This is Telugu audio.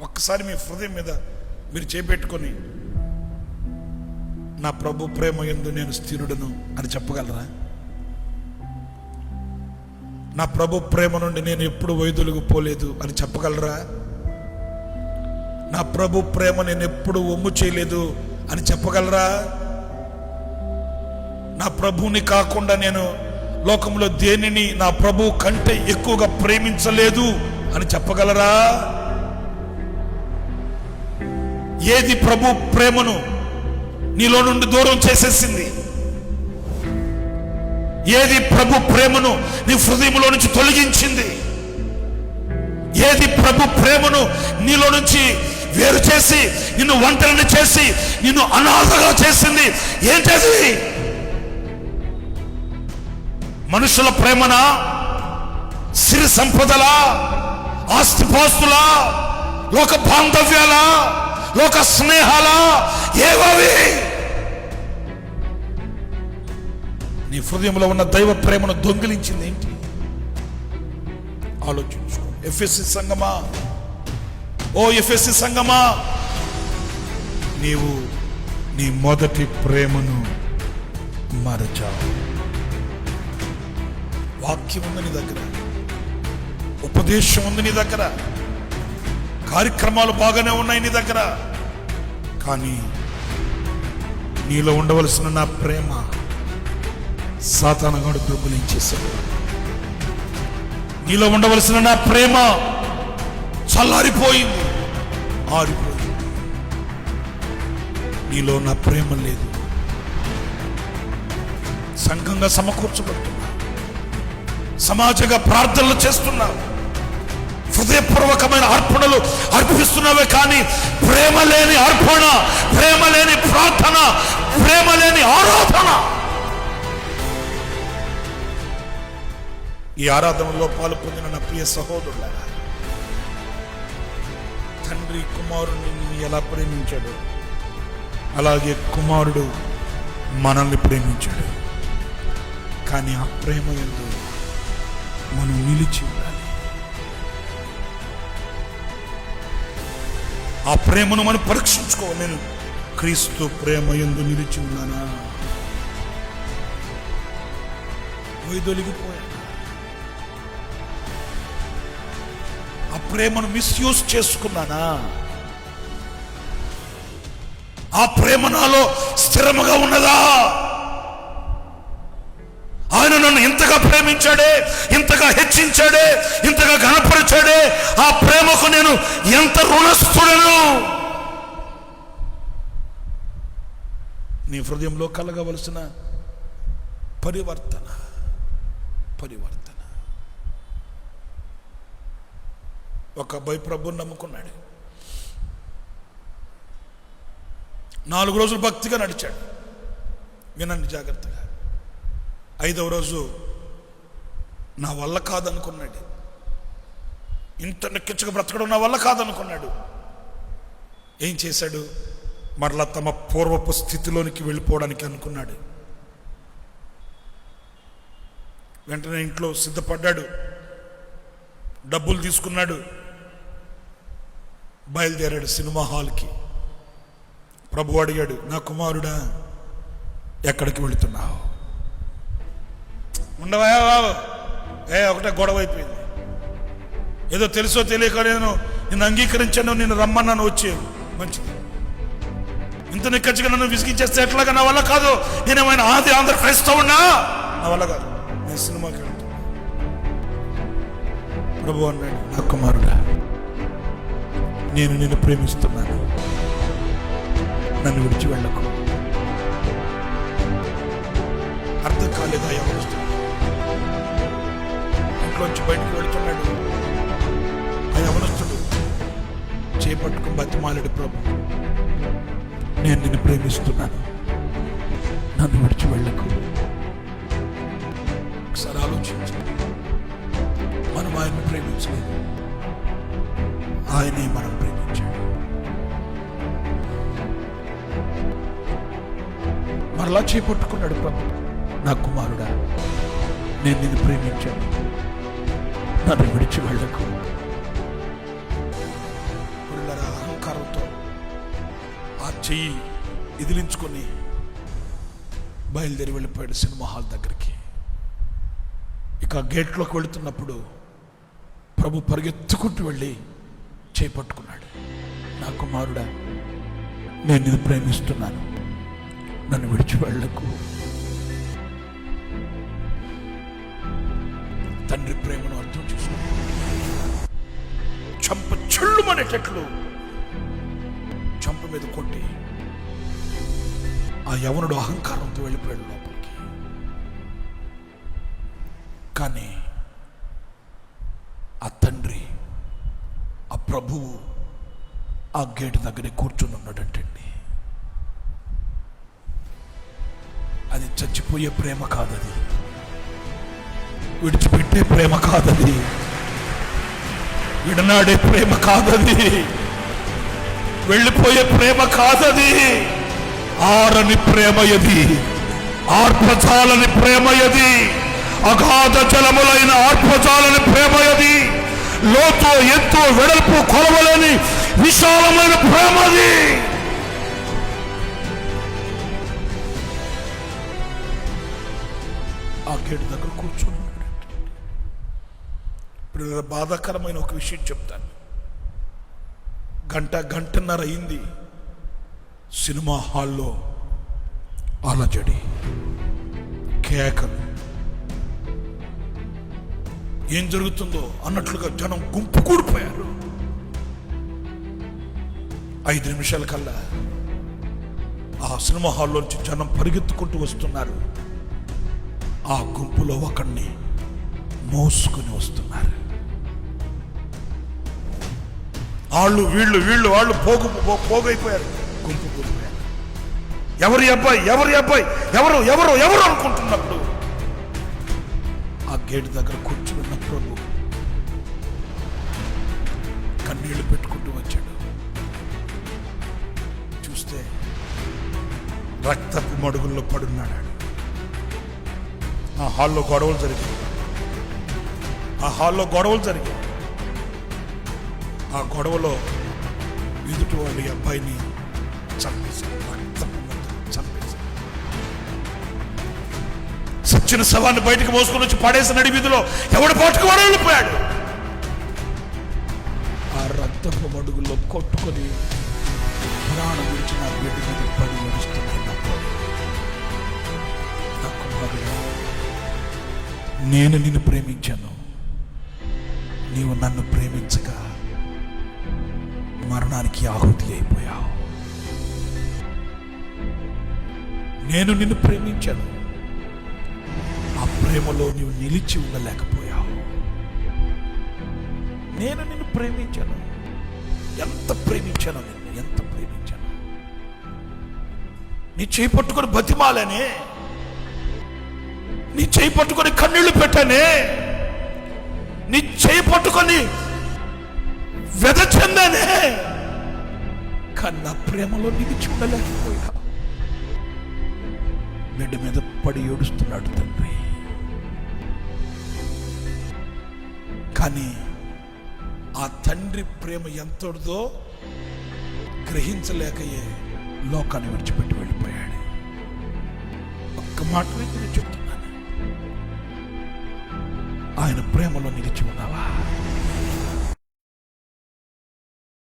ఒక్కసారి మీ హృదయం మీద మీరు చేపెట్టుకొని నా ప్రభు ప్రేమ ఎందు నేను స్థిరుడను అని చెప్పగలరా? నా ప్రభు ప్రేమ నుండి నేను ఎప్పుడు వైదొలుగు పోలేదు అని చెప్పగలరా? నా ప్రభు ప్రేమ నేను ఎప్పుడు ఒమ్ము చేయలేదు అని చెప్పగలరా? నా ప్రభువుని కాకుండా నేను లోకంలో దేనిని నా ప్రభు కంటే ఎక్కువగా ప్రేమించలేదు అని చెప్పగలరా? ఏది ప్రభు ప్రేమను నీలో నుండి దూరం చేసేసింది? ఏది ప్రభు ప్రేమను నీ హృదయంలో నుంచి తొలగించింది? ఏది ప్రభు ప్రేమను నీలో నుంచి వేరు చేసి నిన్ను ఒంటరిని చేసి నిన్ను అనాథగా చేసింది? ఏం చేసింది? మనుషుల ప్రేమనా? సిరి సంపదలా? ఆస్తిపాస్తులా? లోక బాంధవ్యాలా? లోక స్నేహాలా ఏవవి? నీ హృదయంలో ఉన్న దైవ ప్రేమను దొంగిలించింది ఏంటి? ఆలోచించు ఎఫ్ఎస్సి సంగమా ఓ ఎఫ్ఎస్సి సంగమా నీవు నీ మొదటి ప్రేమను మరచావు. వాక్యం ఉంది నీ దగ్గర. ఉపదేశం ఉంది నీ దగ్గర. కార్యక్రమాలు బాగానే ఉన్నాయి నీ దగ్గర. కానీ నీలో ఉండవలసిన నా ప్రేమ సాతానగాడు దొంగిలించేశాడు నీలో ఉండవలసిన నా ప్రేమ చల్లారిపోయింది ఆరిపోయింది. నీలో నా ప్రేమ లేదు. సంఘంగా సమకూర్చబడుతున్నా. సమాజంగా ప్రార్థనలు చేస్తున్నావు హృదయపూర్వకమైన అర్పణలు అర్పిస్తున్నవే కానీ ప్రేమ లేని అర్పణ ప్రేమ లేని ప్రార్థన ప్రేమ లేని ఆరాధన. ఈ ఆరాధనలో పాలు పొందిన నా ప్రియ సహోదరులారా తండ్రి కుమారుడిని ఎలా ప్రేమించాడు? అలాగే కుమారుడు మనల్ని ప్రేమించాడు. కానీ ఆ ప్రేమ ఎందు మనం నిలిచి ఉండాలి. ఆ ప్రేమను మనం పరీక్షించుకోవాలి. నేను క్రీస్తు ప్రేమ ఎందు నిలిచి ఉన్నానా? వైదొలిగిపోయాను? ఆ ప్రేమను మిస్యూజ్ చేసుకున్నానా? ఆ ప్రేమ నాలో స్థిరముగా ఉన్నదా? ఆయన నన్ను ఇంతగా ప్రేమించాడే ఇంతగా హెచ్చించాడే ఇంతగా గణపరిచాడే ఆ ప్రేమకు నేను ఎంత రుణస్థుడను? నీ హృదయంలో కలగవలసిన పరివర్తన పరివర్తన. ఒక అబ్బాయి ప్రభుని నమ్ముకున్నాడు. నాలుగు రోజులు భక్తిగా నడిచాడు. వినండి జాగ్రత్తగా. ఐదవ రోజు నా వల్ల కాదనుకున్నాడు. ఇంత నెక్కించక బ్రతకడం నా వల్ల కాదనుకున్నాడు. ఏం చేశాడు? మరలా తమ పూర్వపు స్థితిలోనికి వెళ్ళిపోవడానికి అనుకున్నాడు. వెంటనే ఇంట్లో సిద్ధపడ్డాడు. డబ్బులు తీసుకున్నాడు. బయలుదేరాడు సినిమా హాల్కి. ప్రభు అడిగాడు నా కుమారుడా ఎక్కడికి వెళుతున్నావు? ఉండవా బాబు? ఏ ఒకటే గొడవ అయిపోయింది. ఏదో తెలుసో తెలియక నేను నిన్ను అంగీకరించాను నిన్ను రమ్మన్నాను వచ్చాను మంచిది. ఇంత నిక్కచ్చిగా నన్ను విసిగించేస్తే ఎట్లాగా నా వల్ల కాదు? నేనేమైనా ఆది ఆంధ్ర క్రైస్తవున్నా నా వల్ల కాదు. నేను సినిమాకి వెళ్తాను ప్రభు అన్నాడు నా కుమారుడా నేను నిన్ను ప్రేమిస్తున్నాను. నన్ను విడిచి వెళ్ళకు. అర్థం కాలేదా ఎవరు ఇంట్లోంచి బయటకు వెళ్తున్నాడు. ఆ యవనస్తుడు చేపట్టుకుని బతిమాలడు ప్రభు. నేను నిన్ను ప్రేమిస్తున్నాను. నన్ను విడిచి వెళ్ళకు. ఒకసారి ఆలోచించు. మనం ఆయన్ని ప్రేమించలేదు. ఆయనే మనం ప్రేమించాడు. మరలా చేపట్టుకున్నాడు ప్రభు. నా కుమారుడా నేను నిన్ను ప్రేమించాను. నన్ను విడిచి వెళ్ళకు. అహంకారంతో ఆ చెయ్యి ఎదిలించుకొని బయలుదేరి వెళ్ళిపోయాడు సినిమా హాల్ దగ్గరికి. ఇక గేట్లోకి వెళుతున్నప్పుడు ప్రభు పరిగెత్తుకుంటూ వెళ్ళి చేపట్టుకున్నాడు నా కుమారుడా నేను ప్రేమిస్తున్నాను. నన్ను విడిచి వెళ్ళకు. తండ్రి ప్రేమను అర్థం చేసుకున్నాడు చంప చెల్లుమనేటట్లు చంప మీద కొట్టి ఆ యవనుడు అహంకారంతో వెళ్ళిపోయాడు లోపలికి. కానీ ఆ తండ్రి ఆ ప్రభువు ఆ గేటు దగ్గరే కూర్చుని ఉన్నాడంటండి. అది చచ్చిపోయే ప్రేమ కాదది. విడిచిపెట్టే ప్రేమ కాదది. విడనాడే ప్రేమ కాదది. వెళ్ళిపోయే ప్రేమ కాదది. ఆరని ప్రేమ ఎది ఆర్పచాలని ప్రేమ ఎది అగాధ జలములైన ఆర్పచాలని ప్రేమ ఎది లోతు ఎత్తు వెడల్పు కొలవలేని విశాలమైన ప్రేమది. ఆ గేటు దగ్గర కూర్చుని ఇప్పుడు బాధాకరమైన ఒక విషయం చెప్తాను. గంట గంటన్నర అయింది. సినిమా హాల్లో అలజడి కేకలు. ఏం జరుగుతుందో అన్నట్లుగా జనం గుంపు కూడిపోయారు. ఐదు నిమిషాల కల్లా ఆ సినిమా హాల్లోంచి జనం పరిగెత్తుకుంటూ వస్తున్నారు. ఆ గుంపులో ఒకడిని మోసుకుని వస్తున్నారు. వాళ్ళు వీళ్ళు వీళ్ళు వాళ్ళు పోగు పోగైపోయారు. గుంపు కూడిపోయారు ఎవరి అబ్బాయి ఎవరి అబ్బాయి ఎవరు ఎవరు ఎవరు అనుకుంటున్నప్పుడు ఆ గేట్ దగ్గర కూర్చున్న ప్రభు కన్నీళ్ళు పెట్టుకుంటూ వచ్చాడు. చూస్తే రక్తపు మడుగుల్లో పడున్నాడు ఆ హాల్లో గొడవలు జరిగాయి. ఆ హాల్లో గొడవలు జరిగాయి. ఆ గొడవలో ఎదుటి వాడి అబ్బాయిని చంపేశారు చంపేశారు సచ్చిన శవాన్ని బయటకు మోసుకొని వచ్చి పడేసిన నడి వీధిలో ఎవడు పట్టుకోవడం వెళ్ళిపోయాడు? ఆ రక్తపు మడుగులో కొట్టుకొని ప్రాణం విడిచి నా బిడ్డ మీద పడి నడుస్తున్నాడు నా నేను నిన్ను ప్రేమించాను. నీవు నన్ను ప్రేమించగా మరణానికి ఆహుతి అయిపోయావు. నేను నిన్ను ప్రేమించాను. ఆ ప్రేమలో నీవు నిలిచి ఉండలేకపోయావు. నేను నిన్ను ప్రేమించాను. ఎంత ప్రేమించాను నిన్ను ఎంత ప్రేమించాను. నీ చేయి పట్టుకొని బతిమాలనే. నీ చేయి పట్టుకొని కన్నీళ్ళు పెట్టానే. నీ చేయి పట్టుకొని వెద చెందానే కన్న ప్రేమలో నీకు చూడలేకపోయా బిడ్డ మీద పడి ఏడుస్తున్నాడు తండ్రి. కానీ ఆ తండ్రి ప్రేమ ఎంతటిదో గ్రహించలేకయే లోకాన్ని విడిచిపెట్టి వెళ్ళిపోయాడు. ఒక్క మాట నేను చెప్తున్నాను. ఆయన ప్రేమలో నిలిచి ఉన్నావా?